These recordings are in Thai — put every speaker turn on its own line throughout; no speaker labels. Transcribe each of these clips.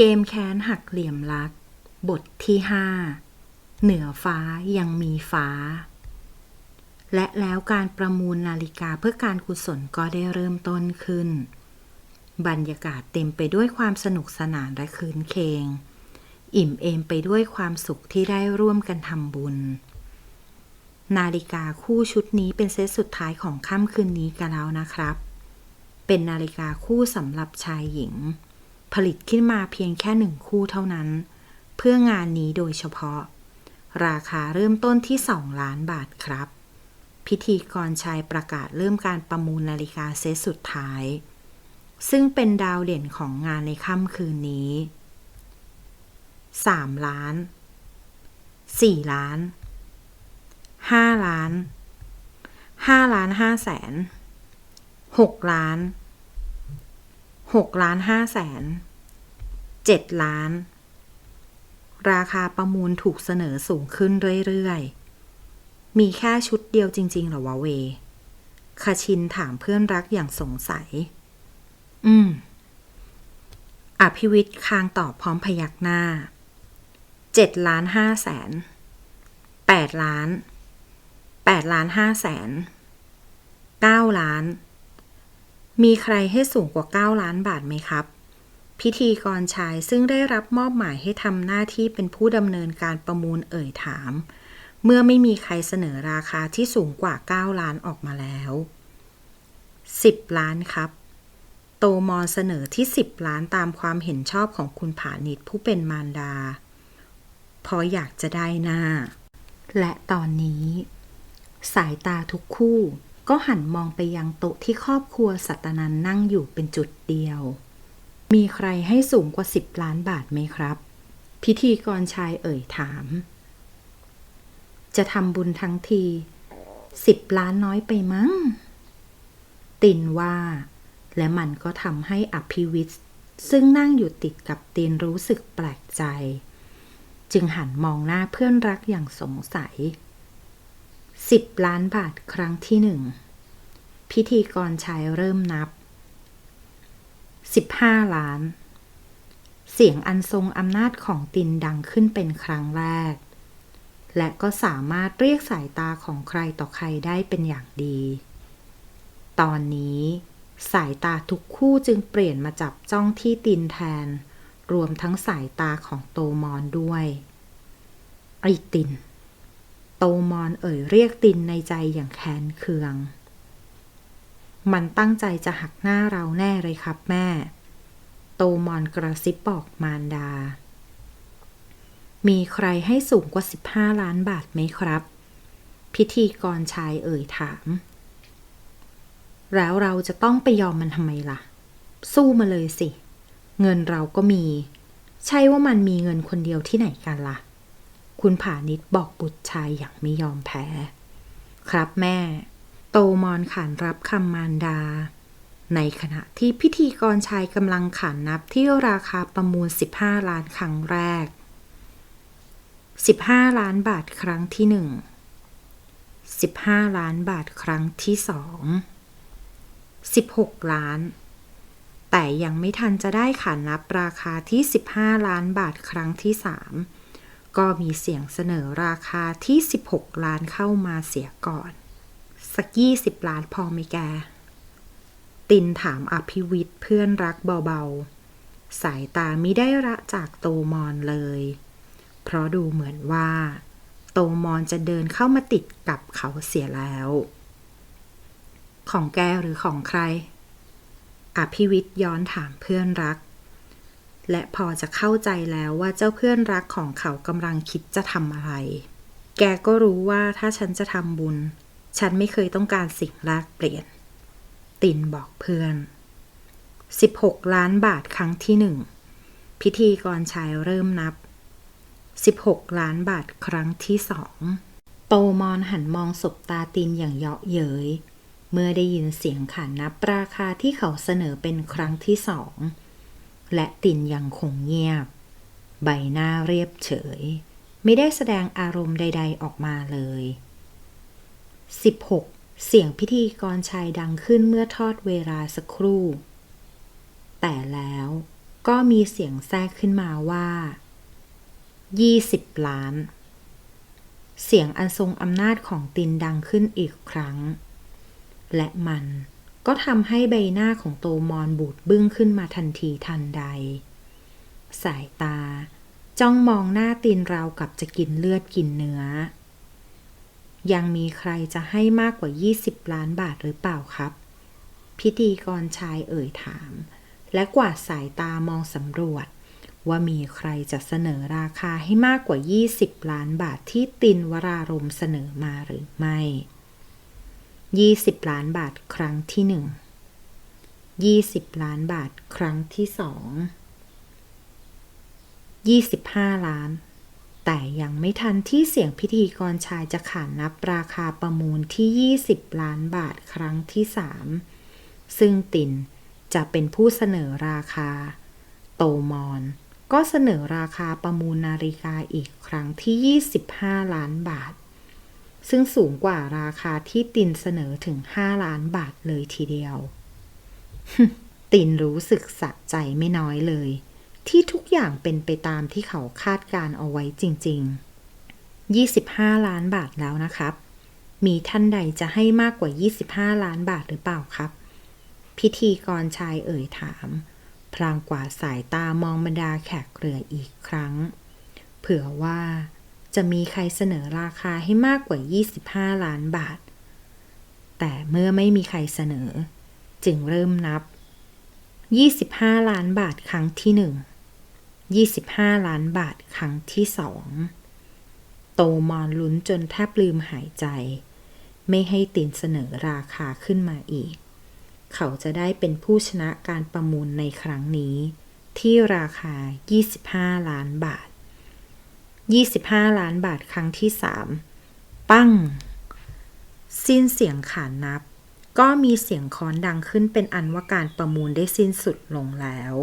เกมแค้นหักเหลี่ยมรัก บทที่ห้าเหนือฟ้ายังมีฟ้า และแล้วการประมูลนาฬิกาเพื่อการกุศลก็ได้เริ่มต้นขึ้น บรรยากาศเต็มไปด้วยความสนุกสนานและคืนเคง อิ่มเอมไปด้วยความสุขที่ได้ร่วมกันทำบุญ นาฬิกาคู่ชุดนี้เป็นเซตสุดท้ายของค่ำคืนนี้กันแล้วนะครับ เป็นนาฬิกาคู่สำหรับชายหญิง ผลิตขึ้นมาเพียงแค่หนึ่งคู่เท่านั้น เพื่องานนี้โดยเฉพาะ ราคาเริ่มต้นที่ 2 ล้านบาทครับ พิธีกรชายประกาศเริ่มการประมูลนาฬิกาเซตสุดท้าย ซึ่งเป็นดาวเด่นของงานในค่ำคืนนี้ 3 ล้าน 4 ล้าน 5 ล้าน 5 ล้าน5แสน 6 ล้าน 6ล้าน5แสน7ล้าน ราคาประมูลถูกเสนอสูงขึ้นเรื่อยๆ มีแค่ชุดเดียวจริงๆหรอวะเว คาชินถามเพื่อนรักอย่างสงสัย อืม อภิวิทย์คางตอบพร้อมพยักหน้าเจ็ดล้านห้าแสนแปดล้านแปดล้านห้าแสนเก้าล้าน มีใครให้สูงกว่าเก้าล้านบาทไหมครับ พิธีกรชายซึ่งได้รับมอบหมายให้ทำหน้าที่เป็นผู้ดำเนินการประมูลเอ่ยถาม เมื่อไม่มีใครเสนอราคาที่สูงกว่า 9 ล้านออกมาแล้ว 10 ล้านครับ โตมอนเสนอที่ 10 ล้านตามความเห็นชอบของคุณผานิดผู้เป็นมารดาเพราะอยากจะได้หน้า และตอนนี้ สายตาทุกคู่ ก็หันมองไปยังโต๊ะที่ครอบครัวสัตนันนั่งอยู่เป็นจุดเดียว มีใครให้สูงกว่า10ล้านบาทไหมครับ พิธีกรชายเอ่ยถาม จะทำบุญทั้งที10ล้านน้อยไปมั้ง ตินว่า และมันก็ทำให้อภิวิทซึ่งนั่งอยู่ติดกับตินรู้สึกแปลกใจ จึงหันมองหน้าเพื่อนรักอย่างสงสัย 10 ล้านบาทครั้งที่หนึ่งพิธีกรชายเริ่มนับ 15 ล้าน เสียงอันทรงอำนาจของตินดังขึ้นเป็นครั้งแรก และก็สามารถเรียกสายตาของใครต่อใครได้เป็นอย่างดี ตอนนี้สายตาทุกคู่จึงเปลี่ยนมาจับจ้องที่ตินแทน รวมทั้งสายตาของโตมอนด้วย ไอติน โตมอนเอ่ยเรียกตินในใจอย่างแค้นเคือง มันตั้งใจจะหักหน้าเราแน่เลยครับแม่ โตมอนกระซิบบอกมารดา มีใครให้สูงกว่า 15 ล้านบาทไหมครับ พิธีกรชายเอ่ยถาม แล้วเราจะต้องไปยอมมันทำไมล่ะ สู้มาเลยสิ เงินเราก็มี ใช่ว่ามันมีเงินคนเดียวที่ไหนกันล่ะ คุณผานิดบอกบุตรชายอย่างไม่ยอมแพ้ ครับแม่ โตมอนขานรับคำมารดา ในขณะที่พิธีกรชายกำลังขานนับที่ราคาประมูล 15 ล้านครั้งแรก 15 ล้านบาทครั้งที่หนึ่ง15 ล้านบาทครั้งที่สอง16 ล้าน แต่ยังไม่ทันจะได้ขานนับราคาที่ 15 ล้านบาทครั้งที่สาม ก็มีเสียงเสนอราคาที่ 16 ล้านเข้ามาเสียก่อน สัก 20 ล้านพอไหมแก ตินถามอภิวิทย์เพื่อนรักเบาๆ สายตามิได้ระจากโตมอนเลย เพราะดูเหมือนว่า โตมอนจะเดินเข้ามาติดกับเขาเสียแล้ว ของแกหรือของใคร อภิวิทย์ย้อนถามเพื่อนรัก และพอจะเข้าใจแล้วว่าเจ้าเพื่อนรักของเขากำลังคิดจะทำอะไร แกก็รู้ว่าถ้าฉันจะทำบุญ ฉันไม่เคยต้องการสิ่งแลกเปลี่ยน ตินบอกเพื่อน 16 ล้านบาทครั้งที่หนึ่ง พิธีกรชายเริ่มนับ 16 ล้านบาทครั้งที่สองโตมอนหันมองศบตาตินอย่างเยาะเย้ยเมื่อได้ยินเสียงขานนับราคาที่เขาเสนอเป็นครั้งที่สอง และตินยังคงเงียบ ใบหน้าเรียบเฉย ไม่ได้แสดงอารมณ์ใด ๆออกมาเลย 16 เสียงพิธีกรชายดังขึ้นเมื่อทอดเวลาสักครู่ แต่แล้วก็มีเสียงแทรกขึ้นมาว่ายี่สิบล้าน เสียงอันทรงอำนาจของตินดังขึ้นอีกครั้ง และมัน ก็ทำให้ใบหน้าของโตมอนบูดบึ้งขึ้นมาทันทีทันใด สายตา จ้องมองหน้าตินราวกับจะกินเลือดกินเนื้อ ยังมีใครจะให้มากกว่า 20 ล้านบาทหรือเปล่าครับ พิธีกรชายเอ่ยถาม และกวาดสายตามองสำรวจ ว่ามีใครจะเสนอราคาให้มากกว่า 20 ล้านบาทที่ตินวรารมเสนอมาหรือไม่ 20 ล้านบาทครั้งที่หนึ่ง20 ล้านบาทครั้งที่สอง25 ล้าน แต่ยังไม่ทันที่เสียงพิธีกรชายจะขานนับราคาประมูลที่ 20 ล้านบาทครั้งที่สามซึ่งตินจะเป็นผู้เสนอราคา โตมอนก็เสนอราคาประมูลนาฬิกาอีกครั้งที่ 25 ล้านบาท ซึ่งสูงกว่าราคาที่ตินเสนอถึง 5 ล้านบาทเลยทีเดียว ตินรู้สึกสะใจไม่น้อยเลย ที่ทุกอย่างเป็นไปตามที่เขาคาดการเอาไว้จริง ๆ 25 ล้านบาทแล้วนะครับ มีท่านใดจะให้มากกว่า 25 ล้านบาทหรือเปล่าครับ พิธีกรชายเอ่ยถาม พลางกว่าดสายตามองบรรดาแขกเรืออีกครั้ง เผื่อว่า จะมีใครเสนอราคาให้มากกว่า 25 ล้านบาท แต่เมื่อไม่มีใครเสนอ จึงเริ่มนับ 25 ล้านบาทครั้งที่หนึ่ง25 ล้านบาทครั้งที่สองโตมอนลุ้นจนแทบลืมหายใจ ไม่ให้ตินเสนอราคาขึ้นมาอีก เขาจะได้เป็นผู้ชนะการประมูลในครั้งนี้ ที่ราคา 25 ล้านบาท 25 ล้านบาทครั้งที่สามปั้ง สิ้นเสียงขานนับ ก็มีเสียงค้อนดังขึ้นเป็นอันว่าการประมูลได้สิ้นสุดลงแล้ว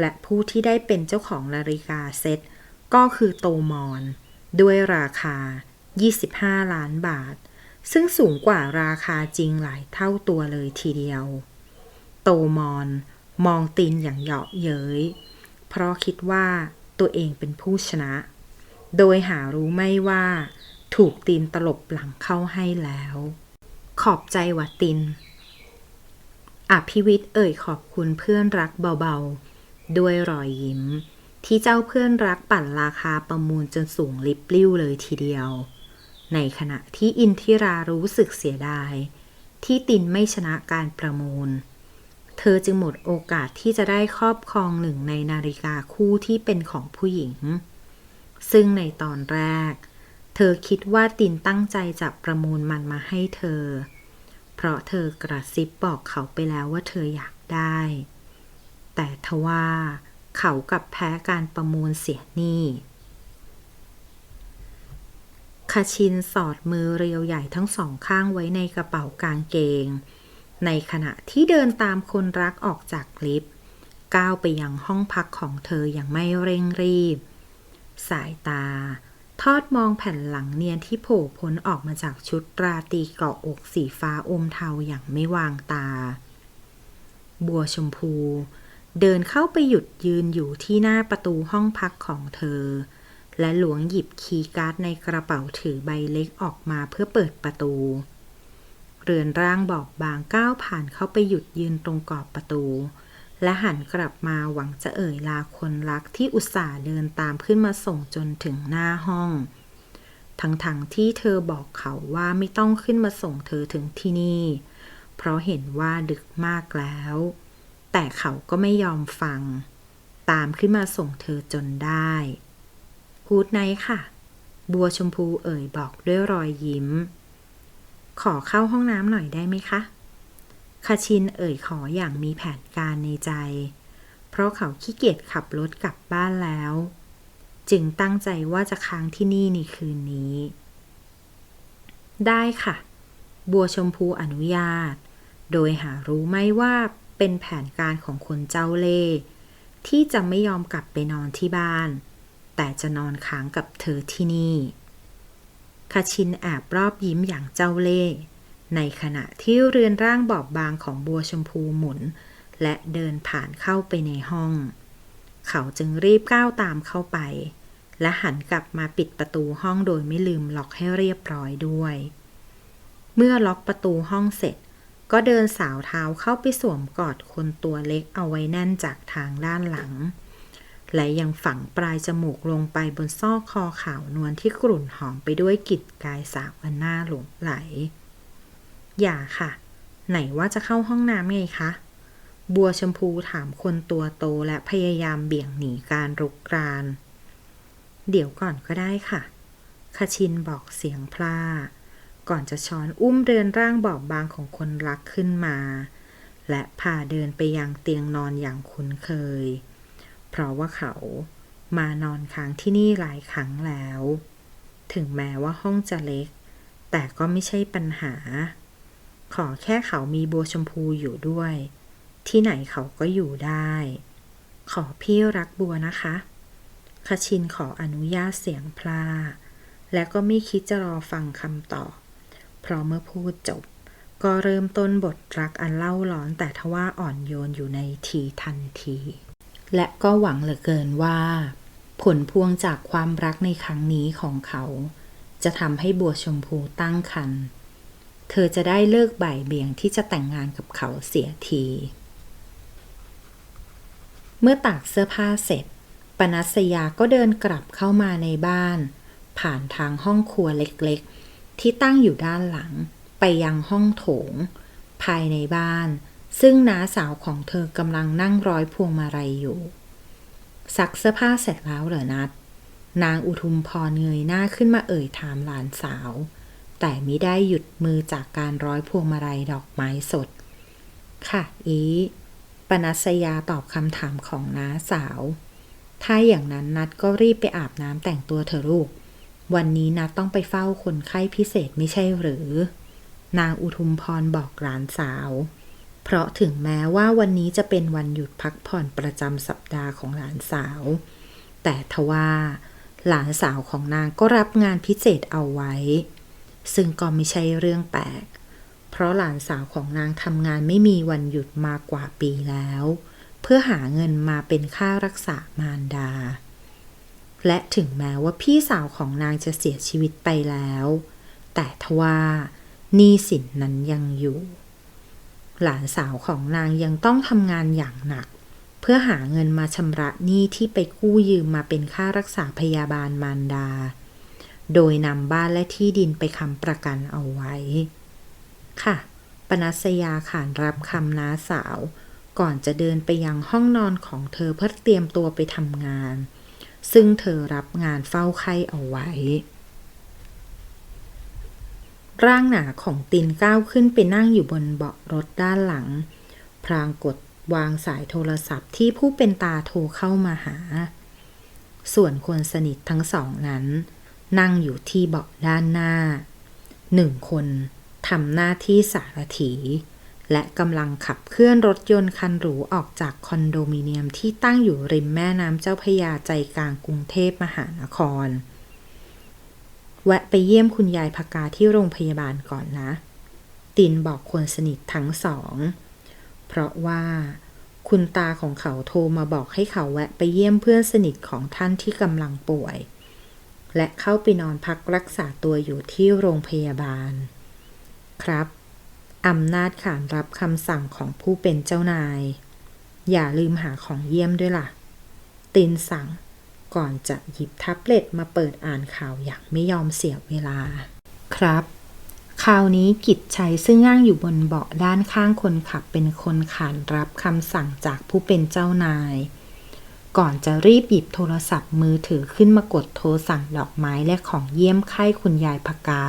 และผู้ที่ได้เป็นเจ้าของนาฬิกาเซ็ตก็คือโตมอน ด้วยราคา 25 ล้านบาท ซึ่งสูงกว่าราคาจริงหลายเท่าตัวเลยทีเดียว โตมอนมองตินอย่างเหยาะเย้ย เพราะคิดว่าตัวเองเป็นผู้ชนะ โดยหารู้ไม่ว่า ถูกตินตลบหลังเข้าให้แล้ว ขอบใจว่ะตินอภิวิทย์เอ่ยขอบคุณเพื่อนรักเบาๆ ด้วยรอยยิ้ม ที่เจ้าเพื่อนรักปั่นราคาประมูลจนสูงลิบลิ่วเลยทีเดียว ในขณะที่อินทิรารู้สึกเสียดาย ที่ตินไม่ชนะการประมูล เธอจึงหมดโอกาสที่จะได้ครอบครองหนึ่งในนาฬิกาคู่ที่เป็นของผู้หญิง ซึ่งในตอนแรก เธอคิดว่าตินตั้งใจจะประมูลมันมาให้เธอ เพราะเธอกระซิบบอกเขาไปแล้วว่าเธออยากได้ แต่ทว่าเขากลับแพ้การประมูลเสียนี้คาชินสอดมือเรียวใหญ่ทั้งสองข้างไว้ในกระเป๋ากางเกง ในขณะที่เดินตามคนรักออกจากลิฟต์ก้าวไปยังห้องพักของเธออย่างไม่เร่งรีบ สายตา ทอดมองแผ่นหลังเนียนที่โผล่พ้นออกมาจากชุดราตรีเกาะอกสีฟ้าอมเทาอย่างไม่วางตา บัวชมพู เดินเข้าไปหยุดยืนอยู่ที่หน้าประตูห้องพักของเธอ และหลวงหยิบคีย์การ์ดในกระเป๋าถือใบเล็กออกมาเพื่อเปิดประตูเรือนร่างบอบบางก้าวผ่านเข้าไปหยุดยืนตรงกรอบประตู และหันกลับมาหวังจะเอ่ยลาคนรักที่อุตส่าห์เดินตามขึ้นมาส่งจนถึงหน้าห้อง ทั้งๆทที่เธอบอกเขาว่าไม่ต้องขึ้นมาส่งเธอถึงที่นี่ เพราะเห็นว่าดึกมากแล้ว แต่เขาก็ไม่ยอมฟัง ตามขึ้นมาส่งเธอจนได้กูดไนค่ะ บัวชมพูเอ่ยบอกด้วยรอยยิ้ม ขอเข้าห้องน้ำหน่อยได้ไหมคะ คาชินเอ่ยขออย่างมีแผนการในใจ เพราะเขาขี้เกียจขับรถกลับบ้านแล้ว จึงตั้งใจว่าจะค้างที่นี่ในคืนนี้ ได้ค่ะ บัวชมพูอนุญาต โดยหารู้ไม่ว่าเป็นแผนการของคนเจ้าเล่ ที่จะไม่ยอมกลับไปนอนที่บ้าน แต่จะนอนค้างกับเธอที่นี่คาชินแอบรอบยิ้มอย่างเจ้าเล่ ในขณะที่เรือนร่างบอบบางของบัวชมพูหมุน และเดินผ่านเข้าไปในห้อง เขาจึงรีบก้าวตามเข้าไป และหันกลับมาปิดประตูห้องโดยไม่ลืมล็อกให้เรียบร้อยด้วย เมื่อล็อกประตูห้องเสร็จ ก็เดินสาวเท้าเข้าไปสวมกอดคนตัวเล็กเอาไว้แน่นจากทางด้านหลัง และยังฝังปลายจมูกลงไปบนซอกคอขาวนวลที่กลุ่นหอมไปด้วยกลิ่นกายสาวอันน่าหลงไหล อย่าค่ะ ไหนว่าจะเข้าห้องน้ำไงคะ บัวชมพูถามคนตัวโตและพยายามเบี่ยงหนีการรุกราน เดี๋ยวก่อนก็ได้ค่ะคชินบอกเสียงพร่า ก่อนจะช้อนอุ้มเรือนร่างบอบบางของคนรักขึ้นมา และพาเดินไปยังเตียงนอนอย่างคุ้นเคย เพราะว่าเขามานอนค้างที่นี่หลายครั้งแล้ว ถึงแม้ว่าห้องจะเล็ก แต่ก็ไม่ใช่ปัญหา ขอแค่เขามีบัวชมพูอยู่ด้วย ที่ไหนเขาก็อยู่ได้ ขอพี่รักบัวนะคะคชินขออนุญาตเสียงพลา และก็ไม่คิดจะรอฟังคำตอบ เพราะเมื่อพูดจบ ก็เริ่มต้นบทรักอันเล่าร้อนแต่ทว่าอ่อนโยนอยู่ในทีทันที และก็หวังเหลือเกินว่า ผลพวงจากความรักในครั้งนี้ของเขา จะทำให้บัวชมพูตั้งครรภ์ เธอจะได้เลิกบ่ายเบี่ยงที่จะแต่งงานกับเขาเสียที เมื่อตากเสื้อผ้าเสร็จ ปนัสยาก็เดินกลับเข้ามาในบ้าน ผ่านทางห้องครัวเล็กๆ ที่ตั้งอยู่ด้านหลัง ไปยังห้องโถง ภายในบ้าน ซึ่งน้าสาวของเธอกำลังนั่งร้อยพวงมาลัยอยู่ ซักเสื้อผ้าเสร็จแล้วเหรอนัดนางอุทุมพรเงยหน้าขึ้นมาเอ่ยถามหลานสาว แต่มิได้หยุดมือจากการร้อยพวงมาลัยดอกไม้สด ค่ะ อี ปนัสยาตอบคำถามของน้าสาว ถ้าอย่างนั้นนัดก็รีบไปอาบน้ำแต่งตัวเถอลูก วันนี้นัดต้องไปเฝ้าคนไข้พิเศษไม่ใช่หรือ นางอุทุมพรบอกหลานสาว เพราะถึงแม้ว่าวันนี้จะเป็นวันหยุดพักผ่อนประจำสัปดาห์ของหลานสาว แต่ทว่า หลานสาวของนางก็รับงานพิเศษเอาไว้ ซึ่งก็ไม่ใช่เรื่องแปลก เพราะหลานสาวของนางทำงานไม่มีวันหยุดมากว่าปีแล้ว เพื่อหาเงินมาเป็นค่ารักษามารดา และถึงแม้ว่าพี่สาวของนางจะเสียชีวิตไปแล้ว แต่ทว่าหนี้สินนั้นยังอยู่ หลานสาวของนางยังต้องทำงานอย่างหนัก เพื่อหาเงินมาชำระหนี้ที่ไปกู้ยืมมาเป็นค่ารักษาพยาบาลมารดา โดยนำบ้านและที่ดินไปค้ำประกันเอาไว้ ค่ะ ปนัสยาขานรับคำน้าสาว ก่อนจะเดินไปยังห้องนอนของเธอเพื่อเตรียมตัวไปทำงาน ซึ่งเธอรับงานเฝ้าไข้เอาไว้ ร่างหนาของตินก้าวขึ้นไปนั่งอยู่บนเบาะรถด้านหลัง พรางกดวางสายโทรศัพท์ที่ผู้เป็นตาโทรเข้ามาหา ส่วนคนสนิททั้งสองนั้น นั่งอยู่ที่เบาะด้านหน้าหนึ่งคนทำหน้าที่สารถีและกำลังขับเคลื่อนรถยนต์คันหรูออกจากคอนโดมิเนียมที่ตั้งอยู่ริมแม่น้ำเจ้าพระยาใจกลางกรุงเทพมหานคร แวะไปเยี่ยมคุณยายพกาที่โรงพยาบาลก่อนนะ ตินบอกคนสนิททั้งสอง เพราะว่าคุณตาของเขาโทรมาบอกให้เขาแวะไปเยี่ยมเพื่อนสนิทของท่านที่กำลังป่วย และเข้าไปนอนพักรักษาตัวอยู่ที่โรงพยาบาล ครับอำนาจขานรับคำสั่งของผู้เป็นเจ้านาย อย่าลืมหาของเยี่ยมด้วยล่ะ ตินสั่งก่อนจะหยิบแท็บเล็ตมาเปิดอ่านข่าวอย่างไม่ยอมเสียเวลา ครับคราวนี้กิจชัยซึ่งนั่งอยู่บนเบาะด้านข้างคนขับเป็นคนขานรับคำสั่งจากผู้เป็นเจ้านาย ก่อนจะรีบหยิบโทรศัพท์มือถือขึ้นมากดโทรสั่งดอกไม้และของเยี่ยมไข้คุณยายพกา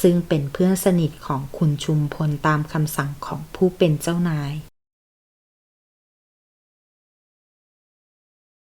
ซึ่งเป็นเพื่อนสนิทของคุณชุมพลตามคำสั่งของผู้เป็นเจ้านาย